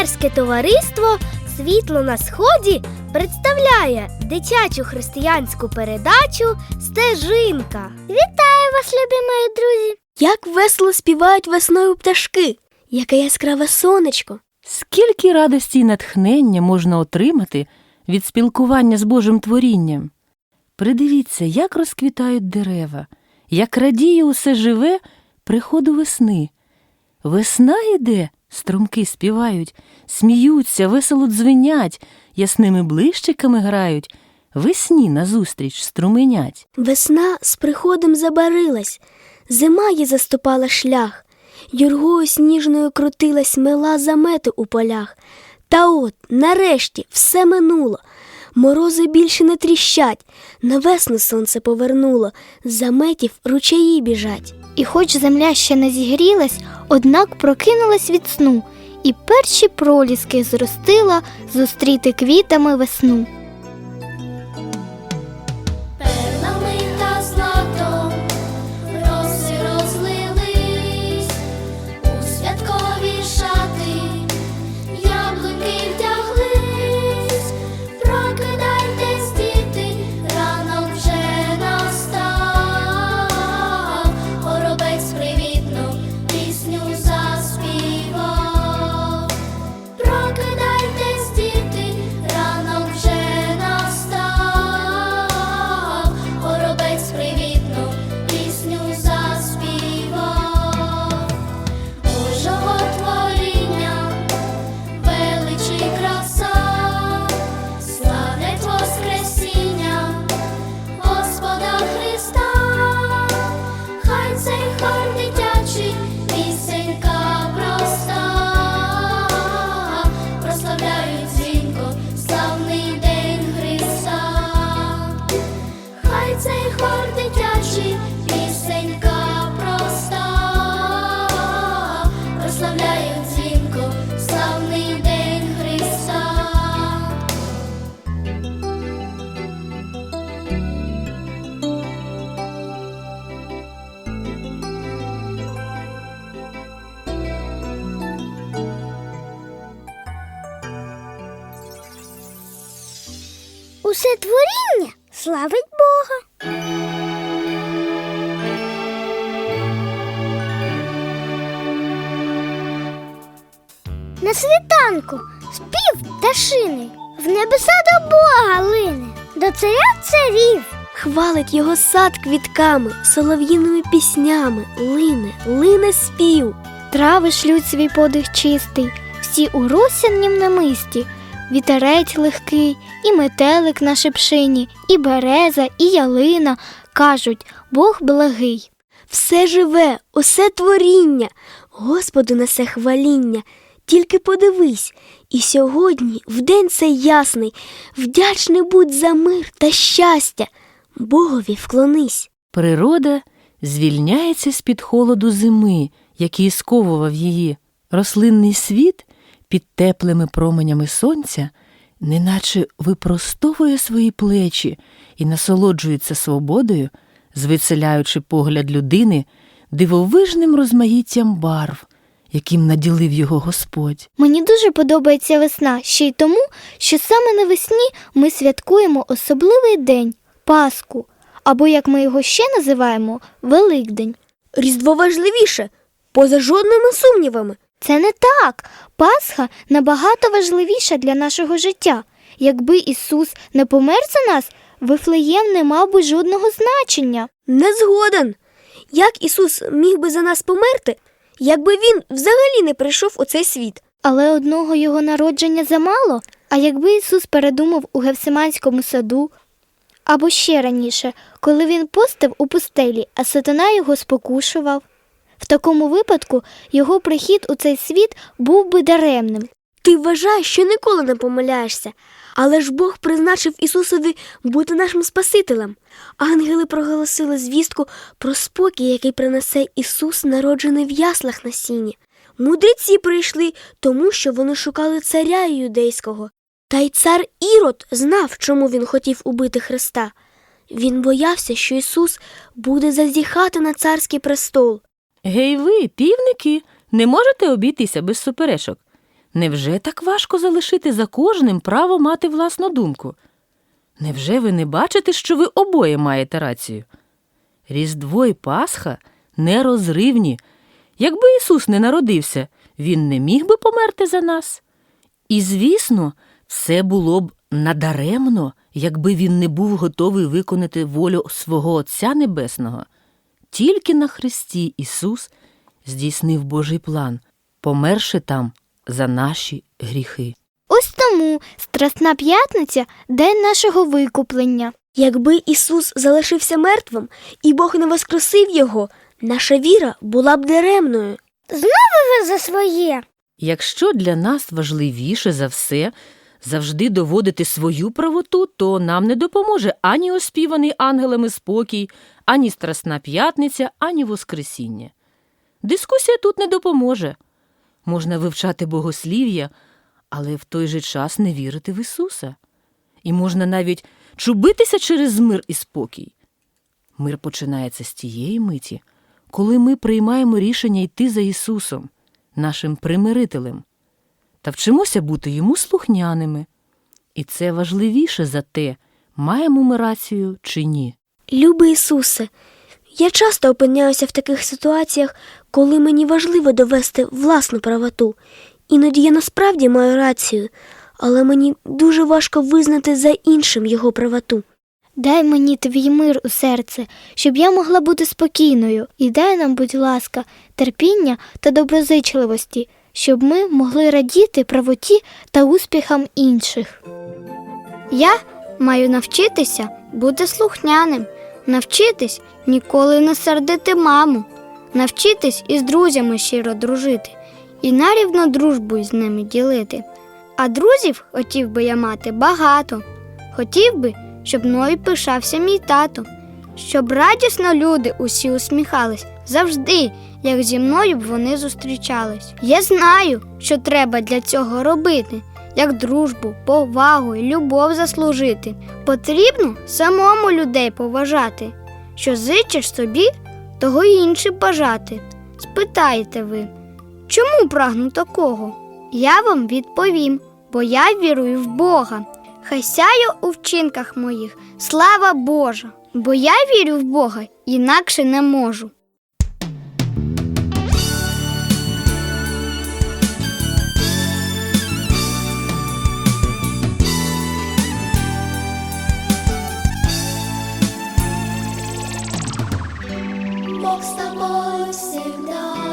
Українське товариство Світло на сході представляє дитячу християнську передачу Стежинка. Вітаю вас, любі мої друзі! Як весело співають весною пташки, яке яскраве сонечко. Скільки радості й натхнення можна отримати від спілкування з Божим творінням? Придивіться, як розквітають дерева, як радіє усе живе приходу весни. Весна йде, струмки співають, сміються, весело дзвенять, ясними блищиками грають, весні назустріч струменять. Весна з приходом забарилась, зима їй заступала шлях, юргою сніжною крутилась мила замети у полях. Та от, нарешті, все минуло. Морози більше не тріщать, на весну сонце повернуло, з заметів ручаї біжать. І хоч земля ще не зігрілась, однак прокинулась від сну, і перші проліски зростила зустріти квітами весну. Усе творіння славить Бога. На світанку спів пташиний, в небеса до Бога лине, до царя царів. Хвалить його сад квітками, солов'їними піснями, лине, лине спів. Трави шлють свій подих чистий, всі у росяннім намисті, вітерець легкий, і метелик на шипшині, і береза, і ялина кажуть Бог благий. Все живе, усе творіння, Господу несе хваління. Тільки подивись, і сьогодні, в день цей ясний, вдячний будь за мир та щастя, Богові вклонись. Природа звільняється з-під холоду зими, який сковував її. Рослинний світ під теплими променями сонця неначе випростовує свої плечі і насолоджується свободою, звеселяючи погляд людини дивовижним розмаїттям барв, яким наділив його Господь. Мені дуже подобається весна ще й тому, що саме навесні ми святкуємо особливий день Пасху, або як ми його ще називаємо Великдень. Різдво важливіше, поза жодними сумнівами. Це не так. Пасха набагато важливіша для нашого життя. Якби Ісус не помер за нас, Вифлеєм не мав би жодного значення. Не згоден. Як Ісус міг би за нас померти, якби він взагалі не прийшов у цей світ? Але одного його народження замало. А якби Ісус передумав у Гевсиманському саду, або ще раніше, коли він постив у пустелі, а сатана його спокушував. В такому випадку його прихід у цей світ був би даремним. Ти вважаєш, що ніколи не помиляєшся, але ж Бог призначив Ісусові бути нашим Спасителем. Ангели проголосили звістку про спокій, який принесе Ісус, народжений в яслах на сіні. Мудреці прийшли, тому що вони шукали царя юдейського. Та й цар Ірод знав, чому він хотів убити Христа. Він боявся, що Ісус буде зазіхати на царський престол. Гей ви, півники, не можете обійтися без суперечок. Невже так важко залишити за кожним право мати власну думку? Невже ви не бачите, що ви обоє маєте рацію? Різдво і Пасха нерозривні. Якби Ісус не народився, Він не міг би померти за нас. І, звісно, все було б надаремно, якби він не був готовий виконати волю свого Отця Небесного. Тільки на Христі Ісус здійснив Божий план, померши там за наші гріхи. Ось тому Страсна п'ятниця день нашого викуплення. Якби Ісус залишився мертвим і Бог не воскресив його, наша віра була б даремною. Ви за своє. Якщо для нас важливіше за все завжди доводити свою правоту, то нам не допоможе ані оспіваний ангелами спокій, ані Страсна п'ятниця, ані Воскресіння. Дискусія тут не допоможе. Можна вивчати богослів'я, але в той же час не вірити в Ісуса. І можна навіть чубитися через мир і спокій. Мир починається з тієї миті, коли ми приймаємо рішення йти за Ісусом, нашим примирителем, та вчимося бути йому слухняними. І це важливіше за те, маємо ми рацію чи ні. Любий Ісусе, я часто опиняюся в таких ситуаціях, коли мені важливо довести власну правоту. Іноді я насправді маю рацію, але мені дуже важко визнати за іншим його правоту. Дай мені твій мир у серце, щоб я могла бути спокійною, і дай нам, будь ласка, терпіння та доброзичливості, щоб ми могли радіти правоті та успіхам інших. Я маю навчитися бути слухняним, навчитись ніколи не сердити маму, навчитись із друзями щиро дружити і нарівно дружбу з ними ділити. А друзів хотів би я мати багато. Хотів би, щоб мною пишався мій тато, щоб радісно люди усі усміхались завжди, як зі мною б вони зустрічались. Я знаю, що треба для цього робити, як дружбу, повагу і любов заслужити. Потрібно самому людей поважати, що зичиш собі, того й іншим бажати. Спитаєте ви, чому прагну такого? Я вам відповім, бо я вірую в Бога. Хай сяє у вчинках моїх, слава Божа, бо я вірю в Бога, інакше не можу. Бог с тобой всегда.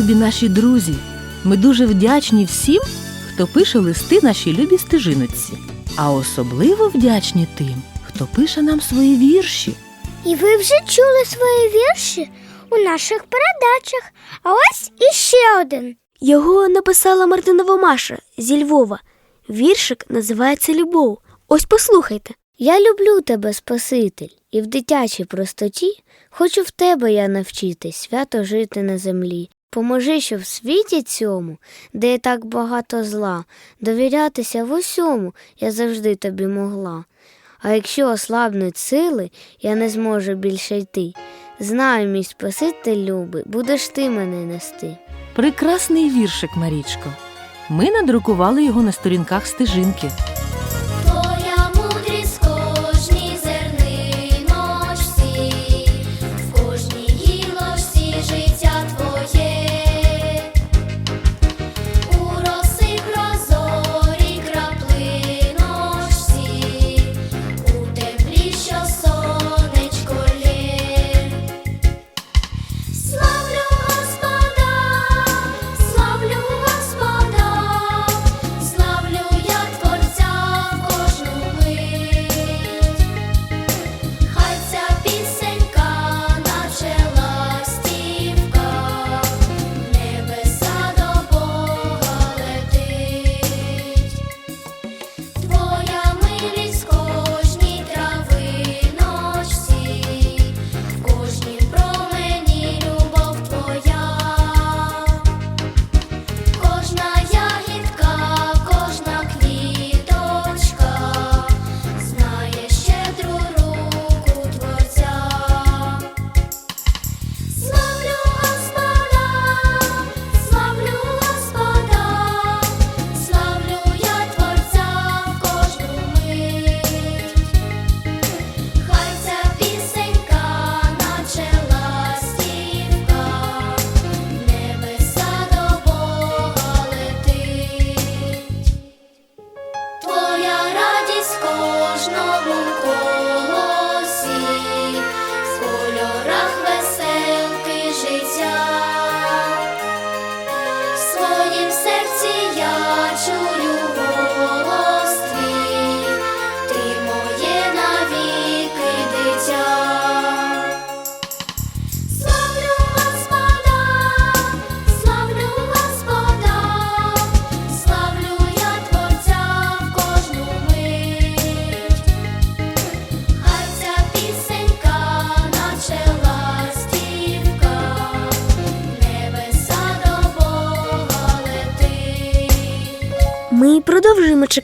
Любі наші друзі, ми дуже вдячні всім, хто пише листи нашій любі стежиночці, а особливо вдячні тим, хто пише нам свої вірші. І ви вже чули свої вірші у наших передачах. А ось іще один. Його написала Мартинова Маша зі Львова. Віршик називається Любов. Ось послухайте. Я люблю тебе, Спаситель, і в дитячій простоті хочу в тебе я навчитись свято жити на землі. Поможи, що в світі цьому, де є так багато зла, довірятися в усьому я завжди тобі могла. А якщо ослабнуть сили, я не зможу більше йти. Знаю, мій Спаситель любий, будеш ти мене нести. Прекрасний віршик, Марічко. Ми надрукували його на сторінках стежинки.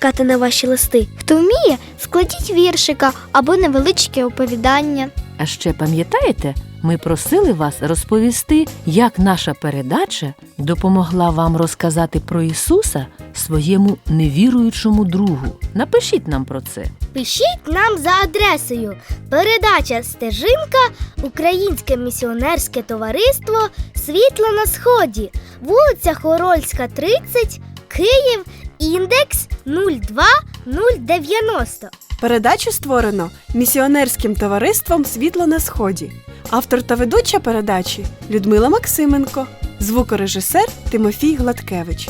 Чекати на ваші листи. Хто вміє, складіть віршика або невеличке оповідання. А ще пам'ятаєте, ми просили вас розповісти, як наша передача допомогла вам розказати про Ісуса своєму невіруючому другу. Напишіть нам про це. Пишіть нам за адресою передача Стежинка Українське місіонерське товариство Світло на Сході, вулиця Хорольська, 30, Київ, індекс 02090. Передачу створено місіонерським товариством Світло на Сході. Автор та ведуча передачі Людмила Максименко, звукорежисер Тимофій Гладкевич.